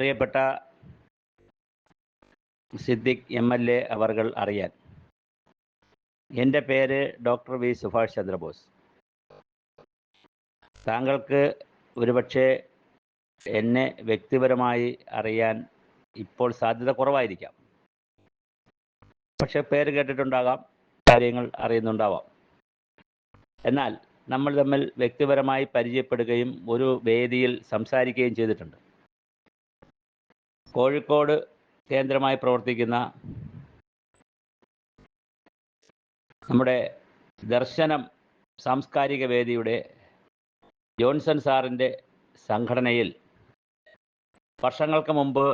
പ്രിയപ്പെട്ട Siddique M L A അവർകൾ അറിയാൻ. എന്റെ പേര് ഡോക്ടർ വി സുഭാഷ് ചന്ദ്രബോസ്. താങ്കൾക്ക് ഒരുപക്ഷെ എന്നെ വ്യക്തിപരമായി അറിയാൻ ഇപ്പോൾ സാധ്യത കുറവായിരിക്കാം. പക്ഷെ പേര് കേട്ടിട്ടുണ്ടാകാം കാര്യങ്ങൾ അറിയുന്നുണ്ടാവാം. എന്നാൽ നമ്മൾ തമ്മിൽ വ്യക്തിപരമായി പരിചയപ്പെടുകയും ഒരു വേദിയിൽ സംസാരിക്കുകയും ചെയ്തിട്ടുണ്ട്. കോഴിക്കോട് കേന്ദ്രമായി പ്രവർത്തിക്കുന്ന നമ്മുടെ ദർശനം സാംസ്കാരിക വേദിയുടെ ജോൺസൺ സാറിന്റെ സംഘടനയിൽ വർഷങ്ങൾക്ക് മുമ്പ്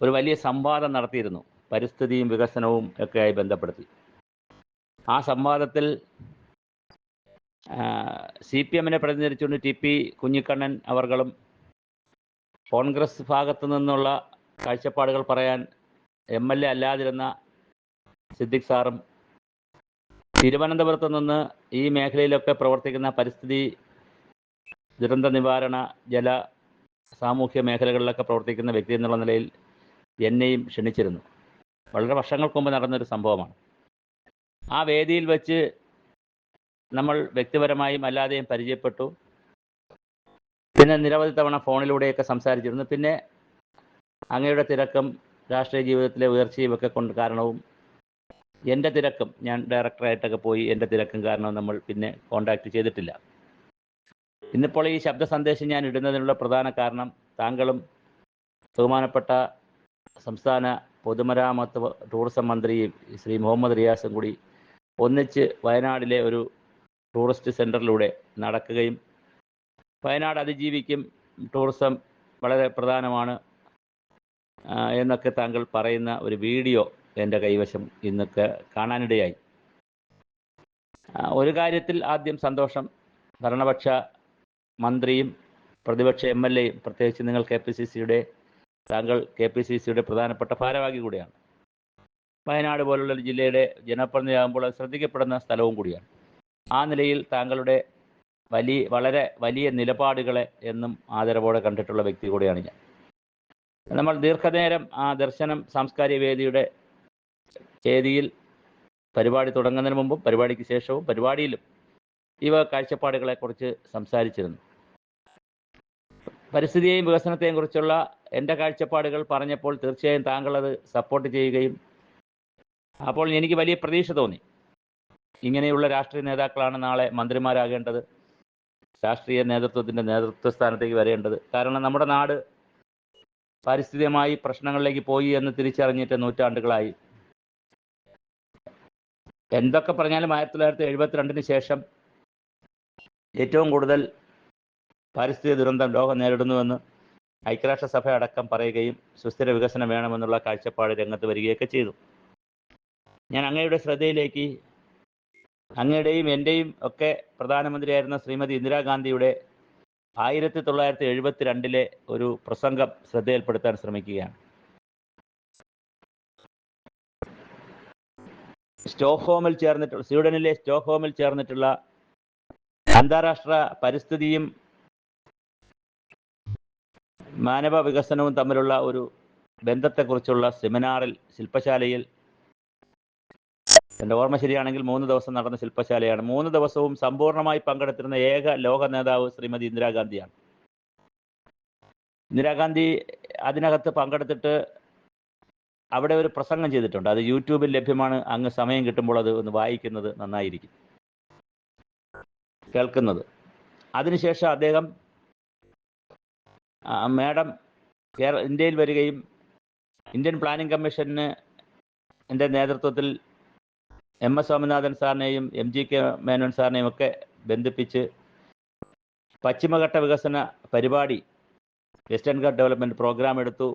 ഒരു വലിയ സംവാദം നടത്തിയിരുന്നു. പരിസ്ഥിതിയും വികസനവും ഒക്കെയായി ബന്ധപ്പെടുത്തി. ആ സംവാദത്തിൽ സി പി എമ്മിനെ പ്രതിനിധീകരിച്ചുകൊണ്ട് ടി പി കുഞ്ഞിക്കണ്ണൻ അവർകളും കോൺഗ്രസ് ഭാഗത്തു നിന്നുള്ള കാഴ്ചപ്പാടുകൾ പറയാൻ എം എൽ എ അല്ലാതിരുന്ന സിദ്ദിഖ് സാറും തിരുവനന്തപുരത്ത് നിന്ന് ഈ മേഖലയിലൊക്കെ പ്രവർത്തിക്കുന്ന പരിസ്ഥിതി ദുരന്ത നിവാരണ ജല സാമൂഹ്യ മേഖലകളിലൊക്കെ പ്രവർത്തിക്കുന്ന വ്യക്തി എന്നുള്ള നിലയിൽ എന്നെയും ക്ഷണിച്ചിരുന്നു. വളരെ വർഷങ്ങൾക്ക് മുമ്പ് നടന്നൊരു സംഭവമാണ്. ആ വേദിയിൽ വെച്ച് നമ്മൾ വ്യക്തിപരമായും അല്ലാതെയും പരിചയപ്പെട്ടു. പിന്നെ നിരവധി തവണ ഫോണിലൂടെയൊക്കെ സംസാരിച്ചിരുന്നു. പിന്നെ അങ്ങയുടെ തിരക്കും രാഷ്ട്രീയ ജീവിതത്തിലെ ഉയർച്ചയും ഒക്കെ കൊണ്ട് കാരണവും എന്റെ തിരക്കും ഞാൻ ഡയറക്ടറായിട്ടൊക്കെ പോയി എന്റെ തിരക്കും കാരണം നമ്മൾ പിന്നെ കോണ്ടാക്ട് ചെയ്തിട്ടില്ല. ഇന്നിപ്പോൾ ഈ ശബ്ദ സന്ദേശം ഞാൻ ഇടുന്നതിനുള്ള പ്രധാന കാരണം താങ്കളും ബഹുമാനപ്പെട്ട സംസ്ഥാന പൊതുമരാമത്ത് ടൂറിസം മന്ത്രി ശ്രീ മുഹമ്മദ് റിയാസും കൂടി ഒന്നിച്ച് വയനാടിലെ ഒരു ടൂറിസ്റ്റ് സെന്ററിലൂടെ നടക്കുകയും വയനാട് അതിജീവിക്കും. ടൂറിസം വളരെ പ്രധാനമാണ്. എന്നൊക്കെ താങ്കൾ പറയുന്ന ഒരു വീഡിയോ എന്റെ കൈവശം ഇന്നൊക്കെ കാണാനിടയായി. ഒരു കാര്യത്തിൽ ആദ്യം സന്തോഷം. ഭരണപക്ഷ മന്ത്രിയും പ്രതിപക്ഷ എം എൽ എയും പ്രത്യേകിച്ച് നിങ്ങൾ കെ പി സി സിയുടെ താങ്കൾ കെ പി സി സിയുടെ പ്രധാനപ്പെട്ട ഭാരവാഹി കൂടിയാണ്. വയനാട് പോലുള്ള ജില്ലയുടെ ജനപ്രതിനിധിയാകുമ്പോൾ അത് ശ്രദ്ധിക്കപ്പെടുന്ന സ്ഥലവും കൂടിയാണ്. ആ നിലയിൽ താങ്കളുടെ വലിയ വളരെ വലിയ നിലപാടുകളെ എന്നും ആദരവോടെ കണ്ടിട്ടുള്ള വ്യക്തി കൂടിയാണ് ഞാൻ. നമ്മൾ ദീർഘനേരം ആ ദർശനം സാംസ്കാരിക വേദിയുടെ വേദിയിൽ പരിപാടി തുടങ്ങുന്നതിന് മുമ്പും പരിപാടിക്ക് ശേഷവും പരിപാടിയിലും ഇവ കാഴ്ചപ്പാടുകളെക്കുറിച്ച് സംസാരിച്ചിരുന്നു. പരിസ്ഥിതിയെയും വികസനത്തെയും കുറിച്ചുള്ള എന്റെ കാഴ്ചപ്പാടുകൾ പറഞ്ഞപ്പോൾ തീർച്ചയായും താങ്കൾ അത് സപ്പോർട്ട് ചെയ്യുകയും അപ്പോൾ എനിക്ക് വലിയ പ്രതീക്ഷ തോന്നി. ഇങ്ങനെയുള്ള രാഷ്ട്രീയ നേതാക്കളാണ് നാളെ മന്ത്രിമാരാകേണ്ടത്. രാഷ്ട്രീയ നേതൃത്വത്തിന്റെ നേതൃത്വ സ്ഥാനത്തേക്ക് വരേണ്ടത്. കാരണം നമ്മുടെ നാട് പാരിസ്ഥിതികമായി പ്രശ്നങ്ങളിലേക്ക് പോയി എന്ന് തിരിച്ചറിഞ്ഞിട്ട് നൂറ്റാണ്ടുകളായി. എന്തൊക്കെ പറഞ്ഞാലും ആയിരത്തി തൊള്ളായിരത്തി എഴുപത്തിരണ്ടിന് ശേഷം ഏറ്റവും കൂടുതൽ പാരിസ്ഥിതിക ദുരന്തം ലോകം നേരിടുന്നുവെന്ന് ഐക്യരാഷ്ട്രസഭ അടക്കം പറയുകയും സുസ്ഥിര വികസനം വേണമെന്നുള്ള കാഴ്ചപ്പാട് രംഗത്ത് വരികയൊക്കെ ചെയ്തു. ഞാൻ അങ്ങയുടെ ശ്രദ്ധയിലേക്ക് അങ്ങയുടെയും എന്റെയും ഒക്കെ പ്രധാനമന്ത്രിയായിരുന്ന ശ്രീമതി ഇന്ദിരാഗാന്ധിയുടെ ആയിരത്തി തൊള്ളായിരത്തി എഴുപത്തി രണ്ടിലെ ഒരു പ്രസംഗം ശ്രദ്ധയിൽപ്പെടുത്താൻ ശ്രമിക്കുകയാണ്. സ്റ്റോക്ക്ഹോമിൽ ചേർന്നിട്ടുള്ള സ്വീഡനിലെ സ്റ്റോക്ക്ഹോമിൽ ചേർന്നിട്ടുള്ള അന്താരാഷ്ട്ര പരിസ്ഥിതിയും മാനവ വികസനവും തമ്മിലുള്ള ഒരു ബന്ധത്തെക്കുറിച്ചുള്ള സെമിനാറിൽ ശില്പശാലയിൽ എന്റെ ഓർമ്മ ശരിയാണെങ്കിൽ മൂന്ന് ദിവസം നടന്ന ശില്പശാലയാണ്. മൂന്ന് ദിവസവും സമ്പൂർണമായി പങ്കെടുത്തിരുന്ന ഏക ലോക നേതാവ് ശ്രീമതി ഇന്ദിരാഗാന്ധിയാണ്. ഇന്ദിരാഗാന്ധി അതിനകത്ത് പങ്കെടുത്തിട്ട് അവിടെ ഒരു പ്രസംഗം ചെയ്തിട്ടുണ്ട്. അത് യൂട്യൂബിൽ ലഭ്യമാണ്. അങ്ങ് സമയം കിട്ടുമ്പോൾ അത് ഒന്ന് വായിക്കുന്നത് നന്നായിരിക്കും. കേൾക്കുന്നത്. അതിനുശേഷം അദ്ദേഹം മാഡം കേരള ഇന്ത്യയിൽ വരികയും ഇന്ത്യൻ പ്ലാനിംഗ് കമ്മീഷന് എന്റെ നേതൃത്വത്തിൽ എം എസ് സ്വാമിനാഥൻ സാറിനെയും എം ജി കെ മേനോൻ സാറിനെയും ഒക്കെ ബന്ധിപ്പിച്ച് പശ്ചിമഘട്ട വികസന പരിപാടി വെസ്റ്റേൺ ഗാർഡ് ഡെവലപ്മെന്റ് പ്രോഗ്രാം എടുത്തു.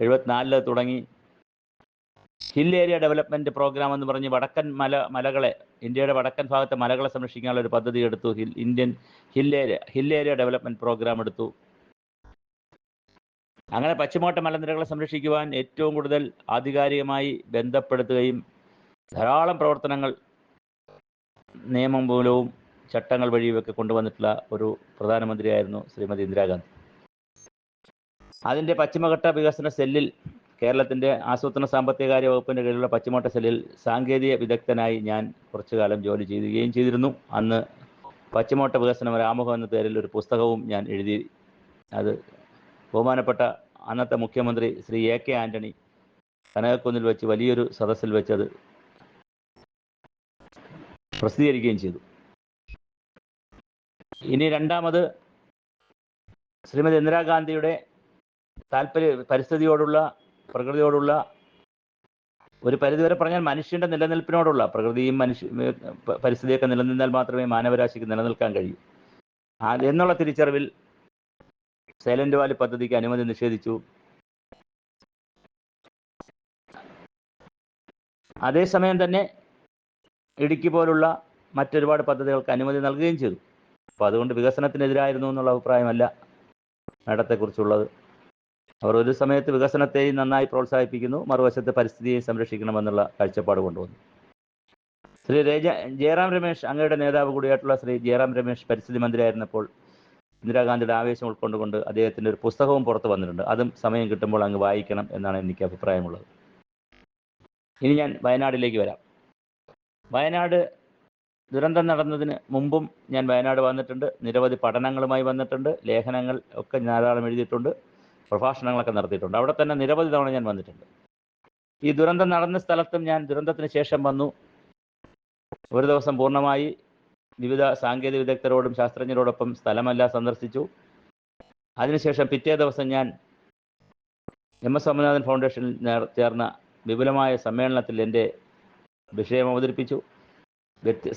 എഴുപത്തിനാലിൽ തുടങ്ങി. ഹിൽ ഏരിയ ഡെവലപ്മെന്റ് പ്രോഗ്രാം എന്ന് പറഞ്ഞ് വടക്കൻ മല മലകളെ ഇന്ത്യയുടെ വടക്കൻ ഭാഗത്തെ മലകളെ സംരക്ഷിക്കാനുള്ള ഒരു പദ്ധതി എടുത്തു. Hill Indian hill area hill area development programme എടുത്തു. അങ്ങനെ പശ്ചിമഘട്ട മലനിരകളെ സംരക്ഷിക്കുവാൻ ഏറ്റവും കൂടുതൽ ആധികാരികമായി ബന്ധപ്പെടുത്തുകയും ധാരാളം പ്രവർത്തനങ്ങൾ നിയമം മൂലവും ചട്ടങ്ങൾ വഴിയുമൊക്കെ കൊണ്ടുവന്നിട്ടുള്ള ഒരു പ്രധാനമന്ത്രിയായിരുന്നു ശ്രീമതി ഇന്ദിരാഗാന്ധി അതിന്റെ പശ്ചിമഘട്ട വികസന സെല്ലിൽ കേരളത്തിന്റെ ആസൂത്രണ സാമ്പത്തിക കാര്യ വകുപ്പിന്റെ കീഴിലുള്ള പശ്ചിമഘട്ട സെല്ലിൽ സാങ്കേതിക വിദഗ്ധനായി ഞാൻ കുറച്ചു കാലം ജോലി ചെയ്യുകയും ചെയ്തിരുന്നു. അന്ന് പശ്ചിമഘട്ട വികസനം ഒരാമുഖം എന്ന പേരിൽ ഒരു പുസ്തകവും ഞാൻ എഴുതി അത് ബഹുമാനപ്പെട്ട അന്നത്തെ മുഖ്യമന്ത്രി ശ്രീ എ കെ ആന്റണി കനകക്കുന്നിൽ വെച്ച് വലിയൊരു സദസ്സിൽ വെച്ചത് പ്രസിദ്ധീകരിക്കുകയും ചെയ്തു. ഇനി രണ്ടാമത് ശ്രീമതി ഇന്ദിരാഗാന്ധിയുടെ താല്പര്യ പരിസ്ഥിതിയോടുള്ള പ്രകൃതിയോടുള്ള ഒരു പരിധിവരെ പറഞ്ഞാൽ മനുഷ്യന്റെ നിലനിൽപ്പിനോടുള്ള പ്രകൃതിയും മനുഷ്യ പരിസ്ഥിതിയൊക്കെ നിലനിന്നാൽ മാത്രമേ മാനവരാശിക്ക് നിലനിൽക്കാൻ കഴിയൂ. എന്നുള്ള തിരിച്ചറിവിൽ സൈലന്റ് വാലി പദ്ധതിക്ക് അനുമതി നിഷേധിച്ചു. അതേസമയം തന്നെ ഇടുക്കി പോലുള്ള മറ്റൊരുപാട് പദ്ധതികൾക്ക് അനുമതി നൽകുകയും ചെയ്തു. അപ്പോൾ അതുകൊണ്ട് വികസനത്തിനെതിരായിരുന്നു എന്നുള്ള അഭിപ്രായമല്ല മേഡത്തെക്കുറിച്ചുള്ളത്. അവർ ഒരു സമയത്ത് വികസനത്തെയും നന്നായി പ്രോത്സാഹിപ്പിക്കുന്നു മറുവശത്ത് പരിസ്ഥിതിയെ സംരക്ഷിക്കണമെന്നുള്ള കാഴ്ചപ്പാട് കൊണ്ടുവന്നു. ശ്രീ രേജ ജയറാം രമേശ് അങ്ങയുടെ നേതാവ് കൂടിയായിട്ടുള്ള ശ്രീ ജയറാം രമേശ് പരിസ്ഥിതി മന്ത്രിയായിരുന്നപ്പോൾ ഇന്ദിരാഗാന്ധിയുടെ ആവേശം ഉൾക്കൊണ്ടുകൊണ്ട് അദ്ദേഹത്തിന്റെ ഒരു പുസ്തകവും പുറത്തു വന്നിട്ടുണ്ട്. അതും സമയം കിട്ടുമ്പോൾ അങ്ങ് വായിക്കണം എന്നാണ് എനിക്ക് അഭിപ്രായമുള്ളത്. ഇനി ഞാൻ വയനാടിലേക്ക് വരാം. വയനാട് ദുരന്തം നടന്നതിന് മുമ്പും ഞാൻ വയനാട് വന്നിട്ടുണ്ട്. നിരവധി പഠനങ്ങളുമായി വന്നിട്ടുണ്ട്. ലേഖനങ്ങൾ ഒക്കെ ധാരാളം എഴുതിയിട്ടുണ്ട്. പ്രഭാഷണങ്ങളൊക്കെ നടത്തിയിട്ടുണ്ട്. അവിടെ തന്നെ നിരവധി തവണ ഞാൻ വന്നിട്ടുണ്ട്. ഈ ദുരന്തം നടന്ന സ്ഥലത്തും ഞാൻ ദുരന്തത്തിന് ശേഷം വന്നു. ഒരു ദിവസം പൂർണമായി വിവിധ സാങ്കേതിക വിദഗ്ധരോടും ശാസ്ത്രജ്ഞരോടൊപ്പം സ്ഥലമെല്ലാം സന്ദർശിച്ചു. അതിനുശേഷം പിറ്റേ ദിവസം ഞാൻ എം എസ് സ്വാമിനാഥൻ ഫൗണ്ടേഷനിൽ ചേർന്ന വിപുലമായ സമ്മേളനത്തിൽ എന്റെ വിഷയം അവതരിപ്പിച്ചു.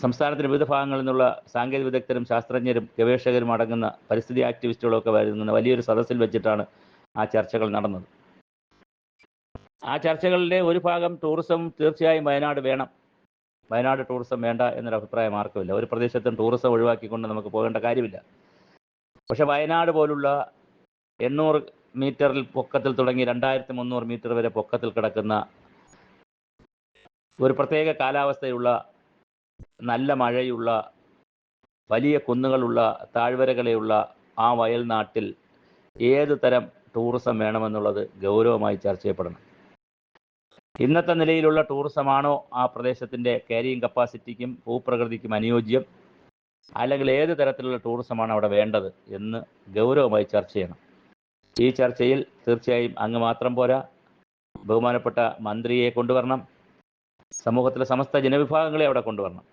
സംസ്ഥാനത്തിന്റെ വിവിധ ഭാഗങ്ങളിൽ നിന്നുള്ള സാങ്കേതിക വിദഗ്ധരും ശാസ്ത്രജ്ഞരും ഗവേഷകരും അടങ്ങുന്ന പരിസ്ഥിതി ആക്ടിവിസ്റ്റുകളൊക്കെ വരുന്ന വലിയൊരു സദസ്സിൽ വെച്ചിട്ടാണ് ആ ചർച്ചകൾ നടന്നത്. ആ ചർച്ചകളിലെ ഒരു ഭാഗം ടൂറിസം തീർച്ചയായും വയനാട് വേണം. വയനാട് ടൂറിസം വേണ്ട എന്നൊരു അഭിപ്രായം ആർക്കുമില്ല ഒരു പ്രദേശത്തും ടൂറിസം ഒഴിവാക്കിക്കൊണ്ട് നമുക്ക് പോകേണ്ട കാര്യമില്ല. പക്ഷെ വയനാട് പോലുള്ള എണ്ണൂറ് മീറ്ററിൽ പൊക്കത്തിൽ തുടങ്ങി രണ്ടായിരത്തി മുന്നൂറ് മീറ്റർ വരെ പൊക്കത്തിൽ കിടക്കുന്ന ഒരു പ്രത്യേക കാലാവസ്ഥയുള്ള നല്ല മഴയുള്ള വലിയ കുന്നുകളുള്ള താഴ്വരകളെയുള്ള ആ വയൽ നാട്ടിൽ ഏത് തരം ടൂറിസം വേണമെന്നുള്ളത് ഗൗരവമായി ചർച്ച ചെയ്യപ്പെടണം. ഇന്നത്തെ നിലയിലുള്ള ടൂറിസമാണോ ആ പ്രദേശത്തിന്റെ ക്യാരിയിങ് കപ്പാസിറ്റിക്കും ഭൂപ്രകൃതിക്കും അനുയോജ്യം? അല്ലെങ്കിൽ ഏത് തരത്തിലുള്ള ടൂറിസമാണ് അവിടെ വേണ്ടത് എന്ന് ഗൗരവമായി ചർച്ച ചെയ്യണം. ഈ ചർച്ചയിൽ തീർച്ചയായും അങ്ങ് മാത്രം പോരാ. ബഹുമാനപ്പെട്ട മന്ത്രിയെ കൊണ്ടുവരണം. സമൂഹത്തിലെ സമസ്ത ജനവിഭാഗങ്ങളെ അവിടെ കൊണ്ടുവരണം.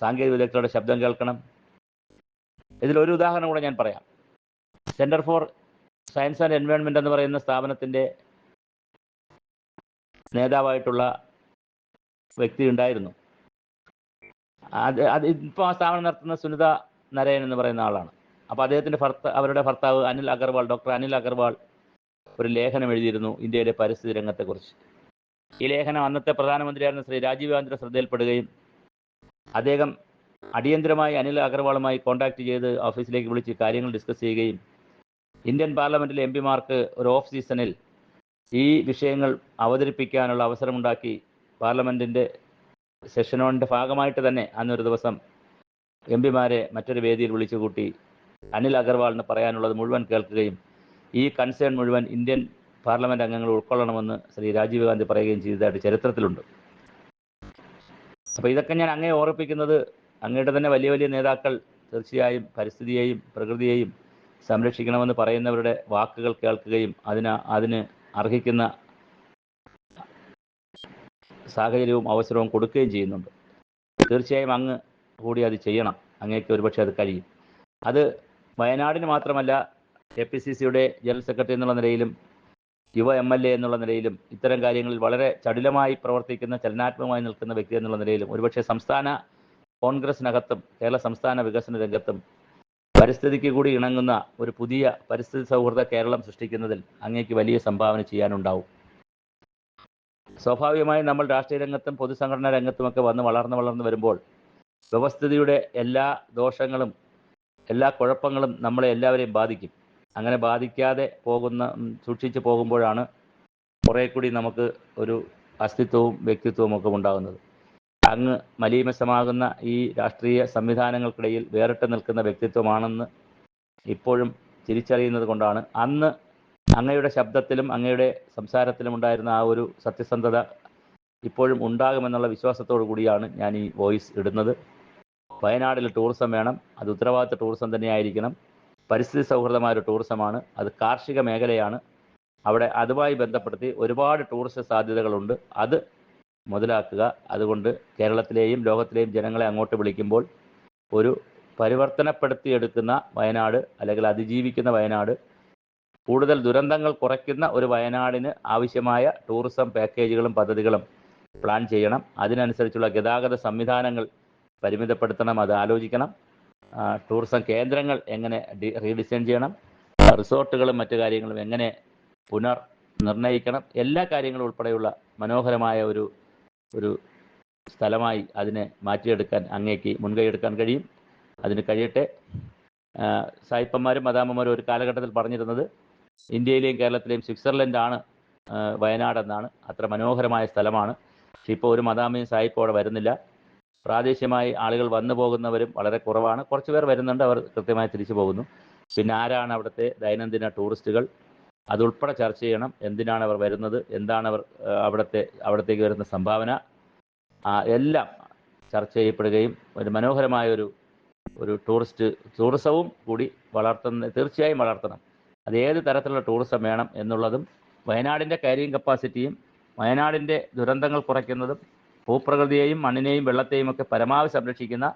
സാങ്കേതിക വിദഗ്ധരുടെ ശബ്ദം കേൾക്കണം. ഇതിലൊരു ഉദാഹരണം കൂടെ ഞാൻ പറയാം. Centre for Science and Environment എന്ന് പറയുന്ന സ്ഥാപനത്തിന്റെ നേതാവായിട്ടുള്ള വ്യക്തി ഉണ്ടായിരുന്നു. അത് അത് ഇപ്പോൾ ആ സ്ഥാപനം നടത്തുന്ന സുനിത നരയൻ എന്ന് പറയുന്ന ആളാണ്. അപ്പോൾ അദ്ദേഹത്തിന്റെ ഭർത്ത അവരുടെ ഭർത്താവ് അനിൽ അഗർവാൾ ഡോക്ടർ അനിൽ അഗർവാൾ ഒരു ലേഖനം എഴുതിയിരുന്നു ഇന്ത്യയുടെ പരിസ്ഥിതി രംഗത്തെക്കുറിച്ച്. ഈ ലേഖനം അന്നത്തെ പ്രധാനമന്ത്രിയായിരുന്ന ശ്രീ രാജീവ് ഗാന്ധിയുടെ ശ്രദ്ധയിൽപ്പെടുകയും അദ്ദേഹം അടിയന്തരമായി അനിൽ അഗർവാളുമായി കോൺടാക്ട് ചെയ്ത് ഓഫീസിലേക്ക് വിളിച്ച് കാര്യങ്ങൾ ഡിസ്കസ് ചെയ്യുകയും ഇന്ത്യൻ പാർലമെന്റിലെ എം പിമാർക്ക് ഒരു ഓഫ് സീസണിൽ ഈ വിഷയങ്ങൾ അവതരിപ്പിക്കാനുള്ള അവസരമുണ്ടാക്കി പാർലമെന്റിന്റെ സെഷനോണിന്റെ ഭാഗമായിട്ട് തന്നെ അന്നൊരു ദിവസം എം പിമാരെ മറ്റൊരു വേദിയിൽ വിളിച്ചുകൂട്ടി അനിൽ അഗർവാളിന് പറയാനുള്ളത് മുഴുവൻ കേൾക്കുകയും ഈ കൺസേൺ മുഴുവൻ ഇന്ത്യൻ പാർലമെന്റ് അംഗങ്ങൾ ഉൾക്കൊള്ളണമെന്ന് ശ്രീ രാജീവ് ഗാന്ധി പറയുകയും ചെയ്തതായിട്ട് ചരിത്രത്തിലുണ്ട്. അപ്പോൾ ഇതൊക്കെ ഞാൻ അങ്ങേ ഓർപ്പിക്കുന്നത് അങ്ങയുടെ തന്നെ വലിയ വലിയ നേതാക്കൾ തീർച്ചയായും പരിസ്ഥിതിയെയും പ്രകൃതിയെയും സംരക്ഷിക്കണമെന്ന് പറയുന്നവരുടെ വാക്കുകൾ കേൾക്കുകയും അതിന് അതിന് അർഹിക്കുന്ന സാഹചര്യവും അവസരവും കൊടുക്കുകയും ചെയ്യുന്നുണ്ട്. തീർച്ചയായും അങ്ങ് കൂടി അത് ചെയ്യണം. അങ്ങേക്ക് ഒരുപക്ഷെ അത് കഴിയും. അത് വയനാടിന് മാത്രമല്ല കെ പി സി സിയുടെ ജനറൽ സെക്രട്ടറി എന്നുള്ള നിലയിലും യുവ എം എൽ എ എന്നുള്ള നിലയിലും ഇത്തരം കാര്യങ്ങളിൽ വളരെ ചടുലമായി പ്രവർത്തിക്കുന്ന ചലനാത്മകമായി നിൽക്കുന്ന വ്യക്തി എന്നുള്ള നിലയിലും ഒരുപക്ഷെ സംസ്ഥാന കോൺഗ്രസിനകത്തും കേരള സംസ്ഥാന വികസന രംഗത്തും പരിസ്ഥിതിക്ക് കൂടി ഇണങ്ങുന്ന ഒരു പുതിയ പരിസ്ഥിതി സൗഹൃദ കേരളം സൃഷ്ടിക്കുന്നതിൽ അങ്ങേക്ക് വലിയ സംഭാവന ചെയ്യാനുണ്ടാവും. സ്വാഭാവികമായും നമ്മൾ രാഷ്ട്രീയ രംഗത്തും പൊതുസംഘടനാ രംഗത്തുമൊക്കെ വന്ന് വളർന്ന് വളർന്ന് വരുമ്പോൾ വ്യവസ്ഥിതിയുടെ എല്ലാ ദോഷങ്ങളും എല്ലാ കുഴപ്പങ്ങളും നമ്മളെ എല്ലാവരെയും ബാധിക്കും. അങ്ങനെ ബാധിക്കാതെ പോകുന്ന സൂക്ഷിച്ച് പോകുമ്പോഴാണ് കുറെ കൂടി നമുക്ക് ഒരു അസ്തിത്വവും വ്യക്തിത്വവും ഒക്കെ ഉണ്ടാകുന്നത്. അങ്ങ് മലീമസമാകുന്ന ഈ രാഷ്ട്രീയ സംവിധാനങ്ങൾക്കിടയിൽ വേറിട്ട് നിൽക്കുന്ന വ്യക്തിത്വമാണെന്ന് ഇപ്പോഴും തിരിച്ചറിയുന്നത് കൊണ്ടാണ് അന്ന് അങ്ങയുടെ ശബ്ദത്തിലും അങ്ങയുടെ സംസാരത്തിലും ഉണ്ടായിരുന്ന ആ ഒരു സത്യസന്ധത ഇപ്പോഴും ഉണ്ടാകുമെന്നുള്ള വിശ്വാസത്തോടു കൂടിയാണ് ഞാൻ ഈ വോയിസ് ഇടുന്നത്. വയനാടിൽ ടൂറിസം വേണം അത് ഉത്തരവാദിത്ത ടൂറിസം തന്നെയായിരിക്കണം പരിസ്ഥിതി സൗഹൃദമായ ഒരു ടൂറിസമാണ്. അത് കാർഷിക മേഖലയാണ്. അവിടെ അതുമായി ബന്ധപ്പെടുത്തി ഒരുപാട് ടൂറിസ്റ്റ് സാധ്യതകളുണ്ട്. അത് മുതലാക്കുക. അതുകൊണ്ട് കേരളത്തിലെയും ലോകത്തിലെയും ജനങ്ങളെ അങ്ങോട്ട് വിളിക്കുമ്പോൾ ഒരു പരിവർത്തനപ്പെടുത്തിയെടുക്കുന്ന വയനാട് അല്ലെങ്കിൽ അതിജീവിക്കുന്ന വയനാട് കൂടുതൽ ദുരന്തങ്ങൾ കുറയ്ക്കുന്ന ഒരു വയനാടിന് ആവശ്യമായ ടൂറിസം പാക്കേജുകളും പദ്ധതികളും പ്ലാൻ ചെയ്യണം. അതിനനുസരിച്ചുള്ള ഗതാഗത സംവിധാനങ്ങൾ പരിമിതപ്പെടുത്തണം. അത് ആലോചിക്കണം. ടൂറിസം കേന്ദ്രങ്ങൾ എങ്ങനെ റീഡിസൈൻ ചെയ്യണം? റിസോർട്ടുകളും മറ്റു കാര്യങ്ങളും എങ്ങനെ പുനർ നിർണയിക്കണം എല്ലാ കാര്യങ്ങളും ഉൾപ്പെടെയുള്ള മനോഹരമായ ഒരു ഒരു സ്ഥലമായി അതിനെ മാറ്റിയെടുക്കാൻ അങ്ങേക്ക് മുൻകൈയെടുക്കാൻ കഴിയും. അതിന് കഴിയട്ടെ. സായിപ്പന്മാരും മദാമ്മമാരും ഒരു കാലഘട്ടത്തിൽ പറഞ്ഞിരുന്നത് ഇന്ത്യയിലെയും കേരളത്തിലെയും സ്വിറ്റ്സർലൻഡാണ് വയനാട് വയനാടെന്നാണ്. അത്ര മനോഹരമായ സ്ഥലമാണ്. പക്ഷെ ഇപ്പോൾ ഒരു മദാമയും സായിപ്പോടെ വരുന്നില്ല. പ്രാദേശികമായി ആളുകൾ വന്നു പോകുന്നവരും വളരെ കുറവാണ്. കുറച്ച് പേർ വരുന്നുണ്ട് അവർ കൃത്യമായി തിരിച്ചു പോകുന്നു. പിന്നെ ആരാണ് അവിടുത്തെ ദൈനംദിന ടൂറിസ്റ്റുകൾ? അതുൾപ്പെടെ ചർച്ച ചെയ്യണം. എന്തിനാണ് അവർ വരുന്നത്? എന്താണ് അവർ അവിടുത്തെ അവിടത്തേക്ക് വരുന്ന സംഭാവന? എല്ലാം ചർച്ച ചെയ്യപ്പെടുകയും ഒരു മനോഹരമായ ഒരു ഒരു ടൂറിസ്റ്റ് ടൂറിസവും കൂടി വളർത്തുന്ന തീർച്ചയായും വളർത്തണം. അത് ഏത് തരത്തിലുള്ള ടൂറിസം വേണം എന്നുള്ളതും വയനാടിന്റെ കാരിയിങ് കപ്പാസിറ്റിയും വയനാടിന്റെ ദുരന്തങ്ങൾ കുറയ്ക്കുന്നതും ഭൂപ്രകൃതിയെയും മണ്ണിനെയും വെള്ളത്തെയും ഒക്കെ പരമാവധി സംരക്ഷിക്കുന്ന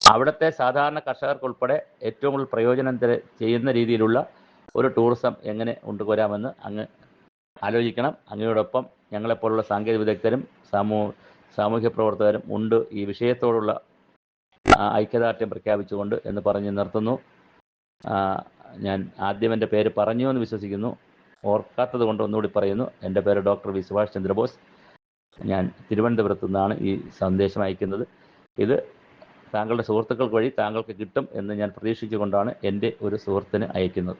അവിടുത്തെ സാധാരണ കർഷകർക്കുൾപ്പെടെ ഏറ്റവും കൂടുതൽ പ്രയോജനം ചെയ്യുന്ന രീതിയിലുള്ള ഒരു ടൂറിസം എങ്ങനെ കൊണ്ടുവരാമെന്ന് അങ്ങ് ആലോചിക്കണം. അങ്ങയോടൊപ്പം ഞങ്ങളെപ്പോലുള്ള സാങ്കേതിക വിദഗ്ധരും സമൂ സാമൂഹ്യ പ്രവർത്തകരും ഉണ്ട് ഈ വിഷയത്തോടുള്ള ഐക്യദാർഢ്യം പ്രഖ്യാപിച്ചുകൊണ്ട് എന്ന് പറഞ്ഞ് നിർത്തുന്നു. ഞാൻ ആദ്യം എന്റെ പേര് പറഞ്ഞു എന്ന് വിശ്വസിക്കുന്നു. ഓർക്കാത്തത് കൊണ്ട് ഒന്നുകൂടി പറയുന്നു. എന്റെ പേര് ഡോക്ടർ വി സുഭാഷ് ചന്ദ്രബോസ്. ഞാൻ തിരുവനന്തപുരത്തു നിന്നാണ് ഈ സന്ദേശം അയക്കുന്നത്. ഇത് താങ്കളുടെ സുഹൃത്തുക്കൾക്ക് വഴി താങ്കൾക്ക് കിട്ടും എന്ന് ഞാൻ പ്രതീക്ഷിച്ചുകൊണ്ടാണ് എന്റെ ഒരു സുഹൃത്തിന് അയക്കുന്നത്.